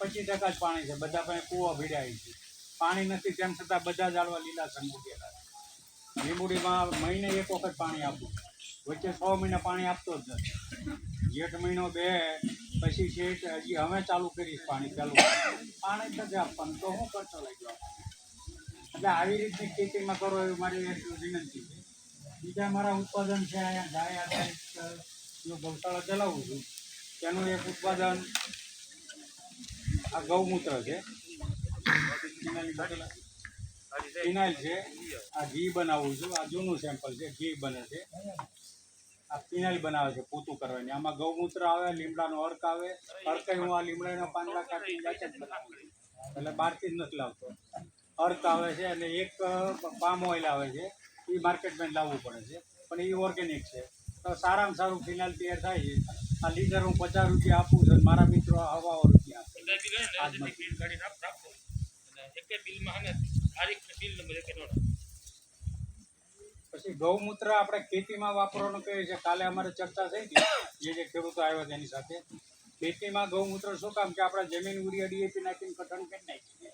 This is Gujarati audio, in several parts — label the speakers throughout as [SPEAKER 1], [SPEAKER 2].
[SPEAKER 1] પચીસ ટકા જ પાણી છે. બધા પાસે કૂવો ભીડાય છે. પાણી નથી તેમ છતાં બધા ઝાડવા લીલા ઉગેલા છે લીંબુડીમાં મહિને એક વખત પાણી આપવું વચ્ચે છ મહિના પાણી આપતો જ નથી. જેઠ મહિનો બે, પછી શેઠ, હજી હવે ચાલુ કરીશ પાણી ચાલુ. પાણી નથી આપવાનું, તો હું ખર્ચો લાગ્યો એટલે આવી રીતની ખેતીમાં કરો એવી મારી એક વિનંતી છે. બીજા મારા ઉત્પાદન છે, અહીંયા ગાય આધારિત ગૌશાળા ચલાવું છું, તેનું એક ઉત્પાદન આ ગૌમૂત્ર છે. ફિનાઇલ છે. આ ઘી બનાવું છું. આ જૂનું સેમ્પલ છે. ઘી બને છે. આ ફિનાઇલ બનાવે છે પૂતું કરવાની. આમાં ગૌમૂત્ર આવે, લીમડાનો અર્ક આવે. અર્ક હું આ લીમડાના પાંદડા કાઢી જાતે જ બનાવું એટલે બહારથી જ નથી લાવતો. અર્ક આવે છે અને એક પામ ઓઇલ આવે છે. એ માર્કેટમાં લાવવું પડે છે. પણ એ ઓર્ગેનિક છે. તો સારામાં સારું ફિનાઇલ તૈયાર થાય છે. આ લીટર હું પચાસ રૂપિયા આપું છું મારા મિત્રો હવાઓ રૂપિયા આપે
[SPEAKER 2] રહે ને
[SPEAKER 1] આજ
[SPEAKER 2] બિલ કાઢીને આપ રાખો. અને એકે બિલમાં હે તારીખ ને બિલ નંબર એકે જ
[SPEAKER 1] પછી ગૌમૂત્ર આપણે ખેતીમાં વાપરવાનું કહે છે કાલે અમારે ચર્ચા થઈ હતી. જે જે ખેડૂતો આવ્યા તેની સાથે. ખેતીમાં ગૌમૂત્ર શું કામ કે આપણે જમીન ઉરિયા ડીએપી નાખીને કઠણ કરી નાખીએ.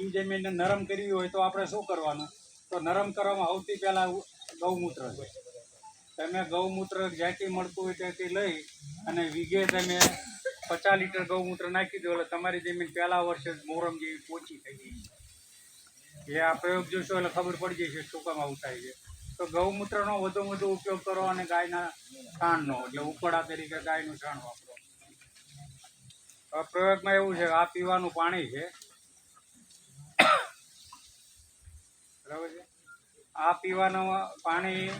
[SPEAKER 1] એ જમીનને નરમ કરવી હોય તો આપણે શું કરવાનું? તો નરમ કરવામાં સૌથી પહેલાં ગૌમૂત્ર છે. તમે ગૌમૂત્ર જ્યાંથી મળતું હોય ત્યાંથી લઈ અને વીઘે તમે પચાસ લીટર ગૌમૂત્ર નાખી દો એટલે તમારી જમીન પહેલા વર્ષે મોરમ જેવી પોચી થઈ ગઈ એ આ પ્રયોગ જોશો એટલે ખબર પડી જશે શું કામ છે તો ગૌમૂત્રનો વધુ વધુ ઉપયોગ કરો અને ગાયના છાણનો, એટલે ઉકળા તરીકે ગાયનું છાણ વાપરો. પ્રયોગમાં એવું છે આ પીવાનું પાણી છે. બરાબર છે? આ પીવાનું પાણી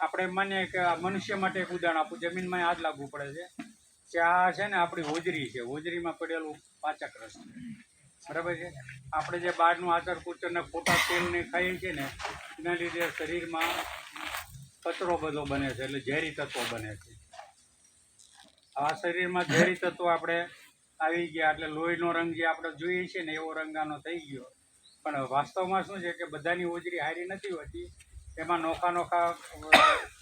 [SPEAKER 1] આપણે માનીએ કે મનુષ્ય માટે એક ઉદાહરણ આપું. જમીનમાં હાથ લાગવું પડે છે. કે આ છે ને આપણી હોજરી છે. હોજરીમાં પડેલું પાચક રસ. બરાબર છે? આપણે જે બહારનું આચર કુચર ને ખોટા તેલને ખાઈએ છીએ ને, એના લીધે શરીરમાં કચરો બધો બને છે, એટલે ઝેરી તત્વો બને છે. આ શરીરમાં ઝેરી તત્વો આપણે આવી ગયા, એટલે લોહીનો રંગ જે આપણે જોઈએ છીએ ને, એવો રંગ આનો થઈ ગયો. પણ વાસ્તવમાં શું છે કે બધાની હોજરી હારી નથી હોતી. એમાં નોખા નોખા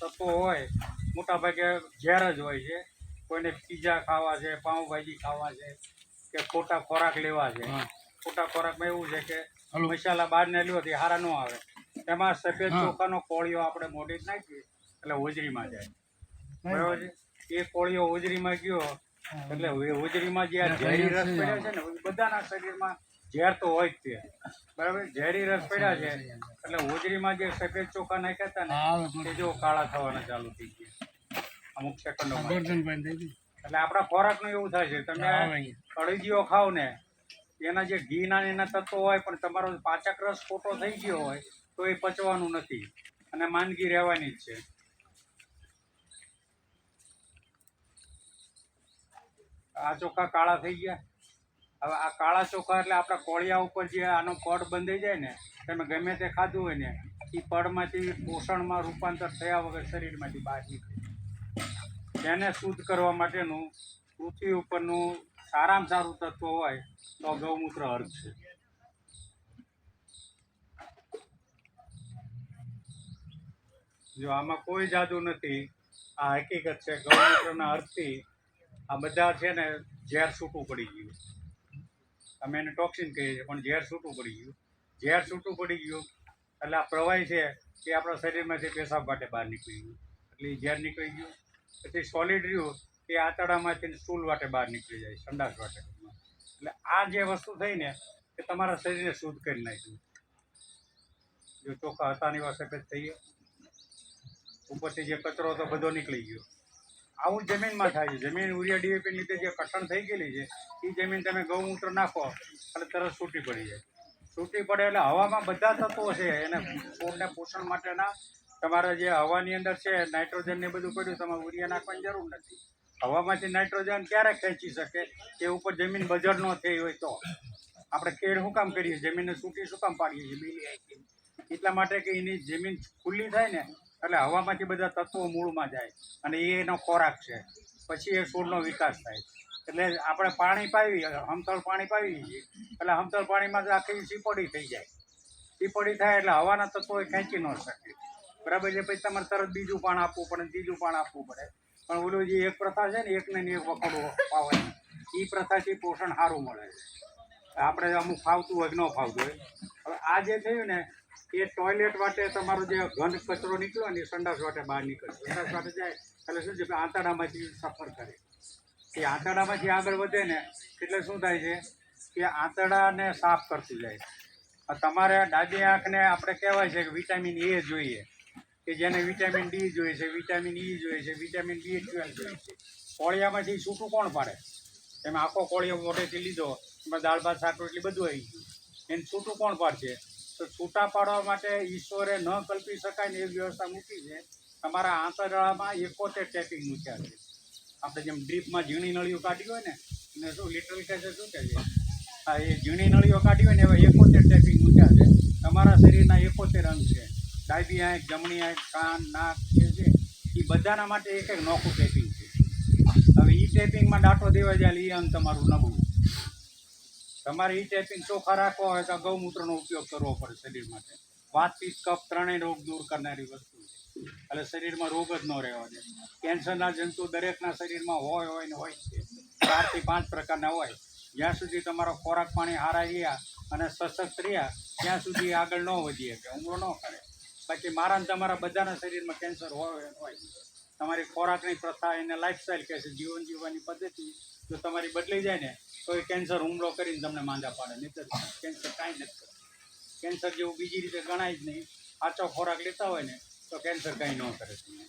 [SPEAKER 1] તત્વો હોય મોટા ભાગે ઝેર જ હોય છે. કોઈને પીઝા ખાવા છે પાઉંભાજી ખાવા છે કે ખોટા ખોરાક લેવા છે. ખોટા ખોરાકમાં એવું છે કે મસાલા બહાર ને લ્યો હારા ન આવે. એમાં સફેદ ચોખાનો કોળિયો આપણે મોઢે નાખીએ એટલે હોજરીમાં જાય. બરાબર છે? એ કોળિયો હોજરીમાં ગયો એટલે હોજરીમાં જે આ ઝેરી રસ પડ્યા છે ને બધાના શરીરમાં ઝેર તો હોય જ તે. બરાબર? ઝેરી રસ પડ્યા છે. એટલે હોજરીમાં જે સફેદ ચોખા નાખ્યા હતા ને એ જો કાળા થવાના ચાલુ થઈ ગયા. અમુક સેકન્ડોમાં એટલે આપણા ખોરાકનું એવું થાય છે. તમે અળજીઓ ખાવ ને એના જે ઘીના ના એના તત્વો હોય પણ તમારો પાચક રસ ખોટો થઈ ગયો હોય તો એ પચવાનું નથી. અને માંદગી રહેવાની જ છે. આ ચોખા કાળા થઈ ગયા. હવે આ કાળા ચોખા એટલે આપણા કોળિયા ઉપર જે આનો પડ બંધાઈ જાય ને તમે ગમે તે ખાધું હોય ને એ પડમાંથી પોષણમાં રૂપાંતર થયા વગર શરીરમાંથી બહાર નીકળે. તેને શુદ્ધ કરવા માટેનું પૃથ્વી ઉપરનું સારામાં સારું તત્વ હોય તો ગૌમૂત્ર અર્ક છે. જો આમાં કોઈ જાદુ નથી, આ હકીકત છે, ગૌમૂત્રના અર્થથી આ બધા છે ને ઝેર છૂટું પડી ગયું. અમે એને ટોક્સિન કહીએ છીએ, પણ ઝેર છૂટું પડી ગયું. ઝેર છૂટું પડી ગયું એટલે આ પ્રવાહી છે એ આપણા શરીરમાંથી પેશાબ માટે બહાર નીકળી ગયું. એટલે ઝેર નીકળી ગયું. પછી સોલિડ રહ્યું એ આંતરડામાંથી સ્ટૂલ વાટે બહાર નીકળી જાય, સંડાસ વાટે. એટલે આ જે વસ્તુ થઈ ને, એ તમારા શરીરને શુદ્ધ કરી નાખ્યું. જો ચોખ્ખા હતા ની વાત થઈ ગયો. ઉપરથી જે કચરો હતો બધો નીકળી ગયો. આવું જમીનમાં થાય છે. જમીન ઉરિયા ડીએપી લીધે જે કઠણ થઈ ગયેલી છે એ જમીન તમે ગૌમૂત્ર નાખો, એટલે તરત છૂટી પડી જાય. છૂટી પડે એટલે હવામાં બધા તત્વો છે, એને છોડને પોષણ માટેના તમારે જે હવાની અંદર છે નાઇટ્રોજન ને બધું પડ્યું, તમારે ઉરિયા નાખવાની જરૂર નથી. હવામાંથી નાઇટ્રોજન ક્યારે ખેંચી શકે? એ ઉપર જમીન બજર ન થઈ હોય તો. આપણે કેળ શું કામ કરીએ? જમીનને સૂટી શું કામ પાડીએ છીએ? એટલા માટે કે એની જમીન ખુલ્લી થાય ને, એટલે હવામાંથી બધા તત્વો મૂળમાં જાય અને એ એનો ખોરાક છે. પછી એ છોડનો વિકાસ થાય. એટલે આપણે પાણી પાવી હમતળ પાણી પાવી છીએ. એટલે હમતળ પાણીમાં આખી સીપોડી થઈ જાય. સીપોડી થાય એટલે હવાના તત્વો ખેંચી ન શકે. બરાબર છે? પછી તમારે તરત બીજું પાણ આપવું પડે ત્રીજું પાણ આપવું પડે. પણ ઓલું જે એક પ્રથા છે ને, એકને એક વખોડો પાવે એ પ્રથાથી પોષણ સારું મળે છે. આપણે અમુક ફાવતું હોય ન ફાવતું હોય. હવે આ જે થયું ને, એ ટોયલેટ માટે તમારો જે ઘન કચરો નીકળ્યો ને, એ સંડાસ વાટે બહાર નીકળે સંડાસ વાટે જાય, એટલે શું છે આંતરડામાંથી સફર કરે. એ આંતરડામાંથી આગળ વધે ને, એટલે શું થાય છે કે આંતરડાને સાફ કરતું જાય. તમારે ડાબી આંખને આપણે કહેવાય છે કે વિટામિન એ જોઈએ. કે જેને વિટામિન ડી જોઈએ છે, વિટામિન ઈ જોઈએ છે, વિટામિન બી ટ્વેલ્વ જોઈએ છે. કોળિયામાંથી છૂટું કોણ પાડે? એમાં આખો કોળિયો મોઢેથી લીધો, એમાં દાળ ભાત, શાક, રોટલી બધું આવી ગયું. એને છૂટું કોણ પાડશે? તો છૂટા પાડવા માટે ઈશ્વરે ન કલ્પી શકાય ને એ વ્યવસ્થા મૂકી છે. તમારા આંતરડામાં એકોતેર ટેપિંગ મૂક્યા છે. આપણે જેમ ડ્રીપમાં ઝીણી નળીઓ કાઢી હોય ને, એને શું, લિટરલ કહે છે, શું કહે છે? હા, એ ઝીણી નળીઓ કાઢી હોય ને એવા એકોતેર ટેપિંગ મૂક્યા છે. તમારા શરીરના એકોતેર અંગ છે. ડાબી આંખ, જમણી આંખ, કાન, નાક જે છે એ બધાના માટે એક એક નોખું ટેપિંગ છે. હવે ઈ ટેપિંગમાં ડાટો દેવા જાય એ અંગ તમારું નબળું. તમારે ઈ ટેપિંગ ચોખ્ખા રાખવા હોય તો ગૌમૂત્રનો ઉપયોગ કરવો પડે શરીર માટે. વાત પિત્ત કફ ત્રણેય રોગ દૂર કરનારી વસ્તુ છે. એટલે શરીરમાં રોગ જ ન રહેવા દે. કેન્સરના જંતુ દરેકના શરીરમાં હોય હોય ને હોય છે. ચારથી પાંચ પ્રકારના હોય. જ્યાં સુધી તમારો ખોરાક પાણી હારા રહ્યા અને સશક્ત રહ્યા, ત્યાં સુધી આગળ ન વધીએ કે ઉમરો ન કરે. બાકી મારા તમારા બધાના શરીરમાં કેન્સર હોય હોય. તમારી ખોરાકની પ્રથા એને લાઇફસ્ટાઈલ કહે છે, જીવન જીવવાની પદ્ધતિ. જો તમારી બદલી જાય ને તો એ કેન્સર હુમલો કરીને તમને માંદા પાડે. નહીં કેન્સર કાંઈ નથી કેન્સર જેવું બીજી રીતે ગણાય જ નહીં. આચો ખોરાક લેતા હોય ને, તો કેન્સર કાંઈ ન કરે તમને.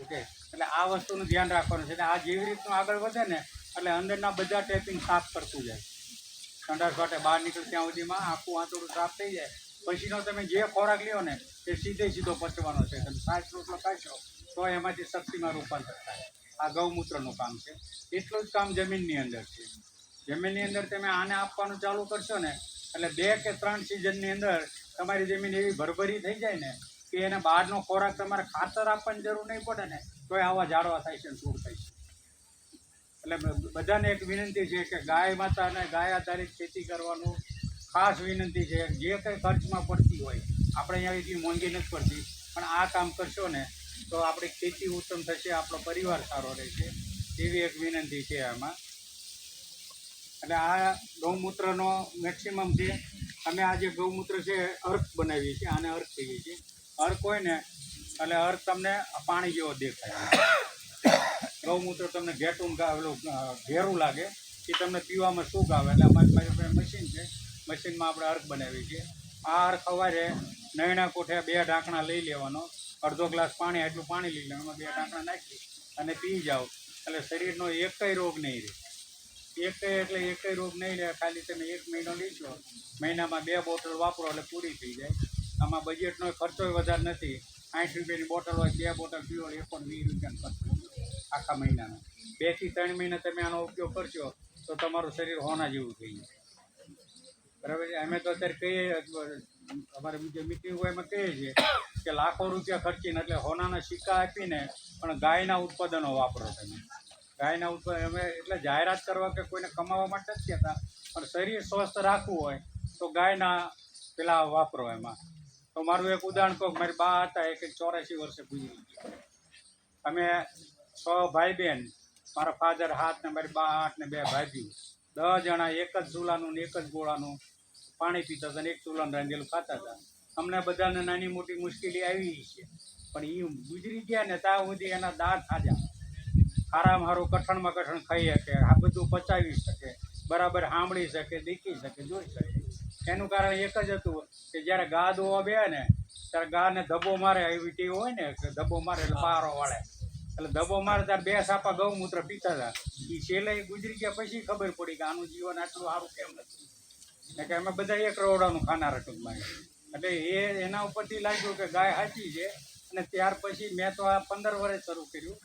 [SPEAKER 1] ઓકે? એટલે આ વસ્તુનું ધ્યાન રાખવાનું છે. આ જેવી રીતનું આગળ વધે ને, એટલે અંદરના બધા ટેપિંગ સાફ કરતું જાય. ઠંડા ઘટે બહાર નીકળે ત્યાં સુધીમાં આખું આંતરડું સાફ થઈ જાય. પછીનો તમે જે ખોરાક લ્યો ને તે સીધે સીધો પચવાનો છે. તમે સાત રોટલો ખાશો, તો એમાંથી શક્તિમાં રૂપાંતર થાય. આ ગૌમૂત્રનું કામ છે. એટલું જ કામ જમીનની અંદર છે. જમીનની અંદર તમે આને આપવાનું ચાલુ કરશો ને, એટલે બે કે ત્રણ સિઝનની અંદર તમારી જમીન એવી ભરભરી થઈ જાય ને, કે એને બહારનો ખોરાક તમારે ખાતર આપવાની જરૂર નહીં પડે ને, તોય આવા ઝાડવા થાય છે છોડ થાય છે. એટલે બધાને એક વિનંતી છે કે ગાય માતાને ગાય આધારિત ખેતી કરવાનું ખાસ વિનંતી છે, જે કંઈ ખર્ચમાં પડતી હોય, આપણે અહીંયા એટલી મોંઘી નથી પડતી, પણ આ કામ કરશો ને, તો આપણી ખેતી ઉત્તમ થશે, આપણો પરિવાર સારો રહેશે એવી એક વિનંતી છે આમાં. એટલે આ ગૌમૂત્રનો મેક્સિમમ છે, અમે આ જે ગૌમૂત્ર છે, અર્ક બનાવીએ છીએ, આને અર્ક કહીએ છીએ. અર્ક હોય ને, એટલે અર્ક તમને પાણી જેવો દેખાય. ગૌમૂત્ર તમને ઘેટું ઓલું ઘેરું લાગે, એ તમને પીવામાં શું ગાવે? એટલે અમારી પાસે મશીન છે મશીનમાં આપણે અર્ક બનાવીએ છીએ. આ અર્ક સવારે નયણા કોઠે બે ઢાંકણા લઈ લેવાનો. અડધો ગ્લાસ પાણી એટલું પાણી લઈ લેવાનું. બે ઢાંકણા નાખી અને પી જાઓ. એટલે શરીરનો એકય રોગ નહીં રહે. એકય એટલે એકય રોગ નહીં રહે. ખાલી તમે એક મહિનો લીધો. મહિનામાં બે બોટલ વાપરો એટલે પૂરી થઈ જાય. આમાં બજેટનો ખર્ચો વધારે નથી. આઠ રૂપિયાની બોટલ હોય, બે બોટલ પીવો એક પણ વીસ રૂપિયાનો ખર્ચો આખા મહિનાનો. બેથી ત્રણ મહિના તમે આનો ઉપયોગ કરશો તો તમારું શરીર હોના જેવું થઈ જાય. બરાબર અમે તો અત્યારે કહીએ અમારે જે મિટિંગ હોય એમાં કહીએ છીએ કે લાખો રૂપિયા ખર્ચીને એટલે હોનાના સિક્કા આપીને પણ ગાયના ઉત્પાદનો વાપરો તમે. ગાયના ઉત્પાદન અમે એટલે જાહેરાત કરવા કે કોઈને કમાવા માટે જ કહેતા, પણ શરીર સ્વસ્થ રાખવું હોય તો ગાયના પેલા વાપરો એમાં. તો મારું એક ઉદાહરણ કહું મારી બા હતા, એક ચોરાશી વર્ષે ગુજરી અમે છ ભાઈ બહેન મારા ફાધર હાથ ને મારી બા આઠ ને બે ભાઈ દસ જણા, એક જ ઝૂલાનું ને એક જ ગોળાનું પાણી પીતા હતા એક ચૂલાનું રાંધેલું ખાતા હતા. અમને બધાને નાની મોટી મુશ્કેલી આવી છે. પણ એ ગુજરી ગયા ને ત્યાં સુધી એના દાંત થાજા હારામાં હારું કઠણમાં કઠણ ખાઈ શકે, આ બધું પચાવી શકે, બરાબર સાંભળી શકે, દેખી શકે, જોઈ શકે. એનું કારણ એક જ હતું કે જ્યારે ગા દોવા બે ને, ત્યારે ગાને ધબ્બો મારે એવી ટેવ હોય ને, કે ધબ્બો મારે એટલે પારો વાળે. એટલે ધબ્બો મારે ત્યારે બે સાપા ગૌમૂત્ર પીતા હતા. એ છેલ્લે ગુજરી ગયા પછી ખબર પડી કે આનું જીવન આટલું સારું કેમ નથી. કે અમે બધા એક રવડાનું ખાનારા ટૂંકમાં એટલે એ એના ઉપરથી લાગ્યું કે ગાય સાચી છે. અને ત્યાર પછી મેં તો આ પંદર વર્ષ શરૂ કર્યું.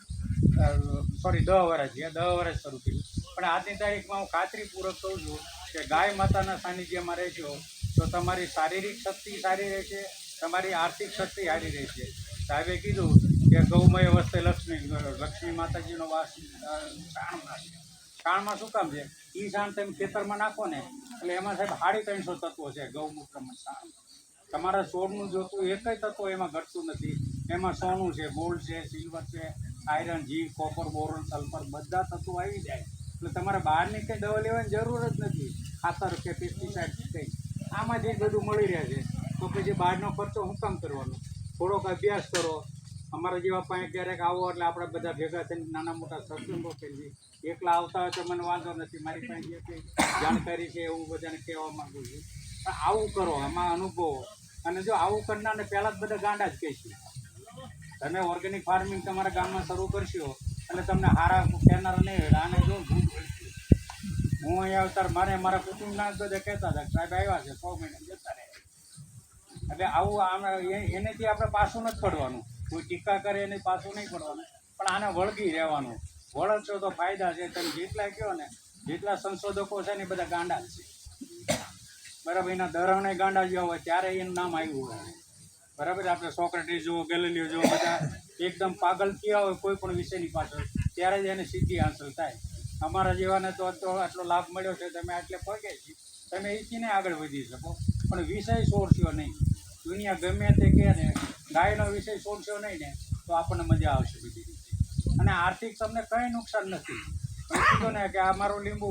[SPEAKER 1] સોરી દહ વર્ષ છે. દહ વર્ષ શરૂ કર્યું. પણ આજની તારીખમાં હું ખાતરીપૂર્વક કહું છું કે ગાય માતાના સાનિધ્યમાં રહેશો તો તમારી શારીરિક શક્તિ સારી રહેશે. તમારી આર્થિક શક્તિ સારી રહેશે. સાહેબે કીધું કે ગૌમય વસ્તે લક્ષ્મી લક્ષ્મી માતાજીનો વાસ કાણમાં શાણમાં શું કામ છે? એ શાણ તમે ખેતરમાં નાખો ને, એટલે એમાં સાહેબ સાડી ત્રણસો તત્વો છે, ગૌમૂત્રમાં શાણ તમારા સોળનું જોતું એકય તત્વ એમાં ઘટતું નથી. એમાં સોનું છે, ગોલ્ડ છે, સિલ્વર છે, iron, zinc, copper, boron, sulphur, બધા તત્વો આવી જાય. એટલે તમારે બહારની કંઈ દવા લેવાની જરૂર જ નથી. ખાતર કે પેસ્ટિસાઇડ કંઈ. આમાં જ બધું મળી રહે છે, તો પછી બહારનો ખર્ચો હું કામ કરવાનો? થોડોક અભ્યાસ કરો અમારા જેવા પાસે ક્યારેક આવો એટલે આપણે બધા ભેગા થઈને નાના મોટા સત્સંગો કરીએ. એકલા આવતા હોય તો મને વાંધો નથી, મારી પાસે જે જાણકારી છે એવું બધાને કહેવા માંગુ છું. પણ આવું કરો એમાં અનુભવો. અને જો આવું કરનારને પહેલાં જ બધા ગાંડા જ કહીશું તમે ઓર્ગેનિક ફાર્મિંગ તમારા ગામમાં શરૂ કરશો, એટલે તમને હારા કહેનાર નહીં આને જો ભૂત હું અહીંયા આવતા મારે મારા કુટુંબના બધા કહેતા હતા સાહેબ આવ્યા છે, છ મહિના જતા રહે એટલે આવું આમ એનેથી આપણે પાછું નથી પડવાનું. કોઈ ટીકા કરે એને પાછું નહીં પડવાનું. પણ આને વળગી રહેવાનું. વળગશો તો ફાયદા છે. તમે જેટલા કહો ને, જેટલા સંશોધકો છે ને બધા ગાંડા છે. બરાબર, એના દરણે ગાંડા જેવા હોય ત્યારે એનું નામ આવ્યું હોય. બરાબર, આપણે સોક્રેટી જુઓ, ગેલેલિયો જુઓ, બધા એકદમ પાગલ થયા હોય કોઈ પણ વિષયની પાછળ, ત્યારે જ એને સિદ્ધિ હાંસલ થાય. અમારા જેવાને તો આટલો લાભ મળ્યો છે, તમે આટલે પગે તમે ઈચ્છીને આગળ વધી શકો. પણ વિષય છોડશો નહીં. દુનિયા ગમે તે કહે ને ગાયનો વિષય છોડશો નહીં ને, તો આપણને મજા આવશે બીજી રીતે. અને આર્થિક તમને કંઈ નુકસાન નથી. પણ કીધું ને કે આ મારું લીંબુ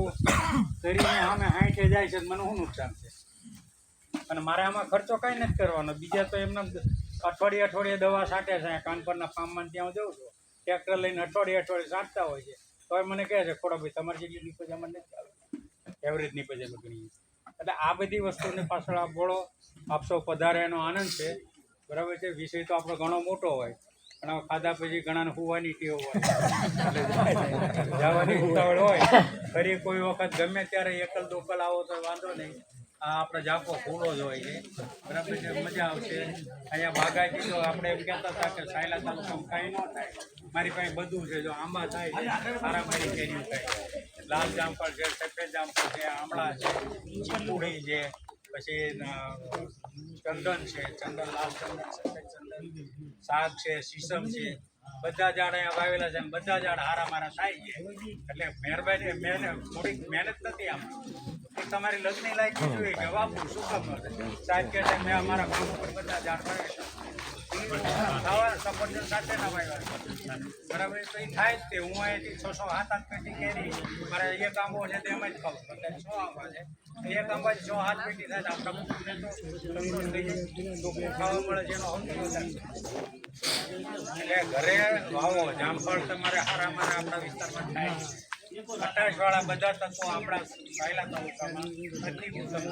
[SPEAKER 1] ધરીને અમે હાંઠે જાય છે મને શું નુકસાન છે? અને મારે આમાં ખર્ચો કાંઈ નથી કરવાનો. બીજા તો એમને અઠવાડિયે અઠવાડિયે દવા છાંટે છે. કાનપરના ફાર્મમાં ત્યાં જઉં છું. ટ્રેક્ટર લઈને અઠવાડિયે અઠવાડિયે છાંટતા હોય છે. તો એ મને કહે છે, ખોડો ભાઈ, તમારી જેટલી નીપજ અમને નથી આવે એવરેજ નીપજ અમે ગણીએ એટલે આ બધી વસ્તુની પાછળ આ બોળો આપશો પધારે એનો આનંદ છે. બરાબર છે? વિષય તો આપણો ઘણો મોટો હોય. પણ ખાધા પછી ઘણાને હોવાની ટેવ હોય. જવાની ઉતાવળ હોય. ફરી કોઈ વખત ગમે ત્યારે એકલ દોકલ આવો તો વાંધો નહીં. આ આપણે જાપો ફૂલો જ હોય છે. બરાબર છે? મજા આવશે. અહીંયા બાગાયતી તો આપણે એમ કહેતા હતા કે સાયલા તાલુકામાં કાંઈ ન થાય. મારી પાસે બધું છે. જો આંબા થાય છે મારી કેરીઓ થાય લાલ જામફળ છે, સફેદ જામફળ છે, આમળા છે ચીકુડી છે પછી ચંદન છે, ચંદન, લાલ ચંદન, સફેદ ચંદન શાક છે સીસમ છે, બધા ઝાડ અહીંયા વાવેલા છે બધા ઝાડ હારા મારા થાય છે. એટલે મહેરબાની મહેનત થોડીક મહેનત નથી આમ. તમારી લગ્ન લાયક જોઈએ કે વાપરું, શું કામ સાહેબ કે મેં અમારા ગામ ઉપર બધા ઝાડ વાવેલા ખાવા સફરજન સાથે ના વાવ્યા બરાબર તો એ થાય જ હું અહીંયાથી છ સાત આઠ પેટી મારે એક આંબો છે તેમ જ ખાવું એટલે છ એક આંબા છ પેટી થાય આપણા મળે એનો સૌથી એટલે ઘરે વાવો, જામફળ તમારે હારામાં આપણા વિસ્તારમાં થાય. અટાશ વાળા બધા તત્વો આપણા સાયલા તાલુકામાં